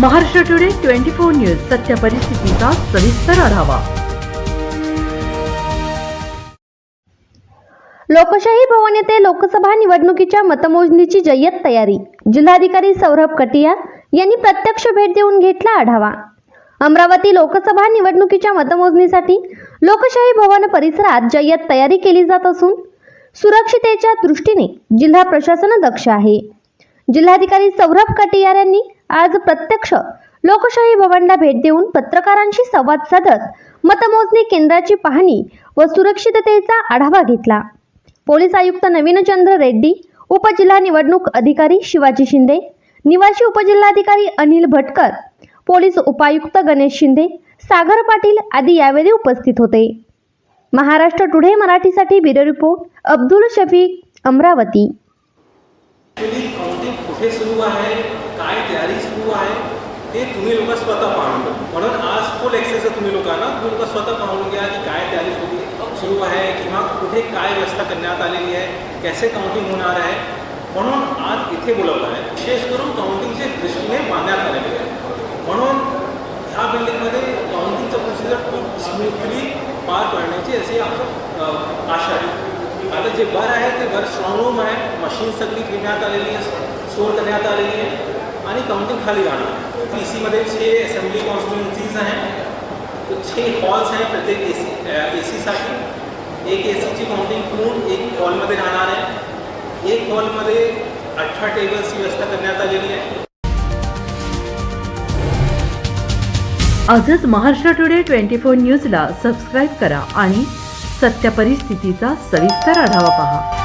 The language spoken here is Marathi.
Maharashtra today twenty four news सत्य परिस्थितीचा सविस्तर आढावा. लोकशाही भवन येथे लोकसभा निवडणुकीच्या मतमोजणीची जय्यत तयारी. जिल्हाधिकारी सौरभ कटिया यांनी प्रत्यक्ष भेट देऊन घेतला आढावा. अमरावती लोकसभा निवडणुकीच्या मतमोजणीसाठी लोकशाही भवन परिसरात जय्यत तयारी केली जात असून सुरक्षितेच्या दृष्टीने जिल्हा प्रशासन दक्ष आहे. जिल्हाधिकारी सौरभ कटियार यांनी आज प्रत्यक्ष लोकशाही भवनला भेट देऊन पत्रकारांशी संवाद साधत मतमोजणी केंद्राची पाहणी व सुरक्षिततेचा आढावा घेतला. पोलीस आयुक्त नवीनचंद्र रेड्डी उपजिल्हा निवडणूक अधिकारी शिवाजी शिंदे निवासी उपजिल्हाधिकारी अनिल भटकर पोलीस उपायुक्त गणेश शिंदे सागर पाटील आदी यावेळी उपस्थित होते. महाराष्ट्र टुडे मराठीसाठी ब्युरो रिपोर्ट अब्दुल शफीक अमरावती. काय तयारी सुरू आहे ते तुम्ही लोक स्वतः पाहून म्हणून आज फुल एक्सेस तुम्ही लोकांना तुम्ही लोक स्वतः पाहून घ्या की काय तयारी सुरू सुरू आहे किंवा कुठे काय व्यवस्था करण्यात आलेली आहे कसे काउंटिंग होणार आहे. म्हणून आज इथे बोलवलं आहे. विशेष करून काउंटिंगचे दृष्टीने बांधण्यात आलेले आहे म्हणून ह्या बिल्डिंगमध्ये काउंटिंगचं प्रोसिजर खूप स्मूथली पार पाडण्याची अशी आमचं आशा आहे. आता जे वर आहे ते वर स्ट्रॉंग रूम आहे. मशीन सगळी घेण्यात आलेली आहे. स्टोअर करण्यात आलेली आहे. आणि काउंटिंग खाली राहणार पी सीमध्ये छे असेंब्ली कॉन्स्टिट्युन्सीज आहेत. तर छे हॉल्स आहेत प्रत्येक ए सी ए सीसाठी एक ए सीची काउंटिंग करून एक हॉलमध्ये राहणार आहे. एक हॉलमध्ये अठरा टेबल्सची व्यवस्था करण्यात आलेली आहे. आजच महाराष्ट्र टुडे ट्वेंटी फोर न्यूजला सबस्क्राईब करा आणि सत्य परिस्थितीचा सविस्तर आढावा पहा.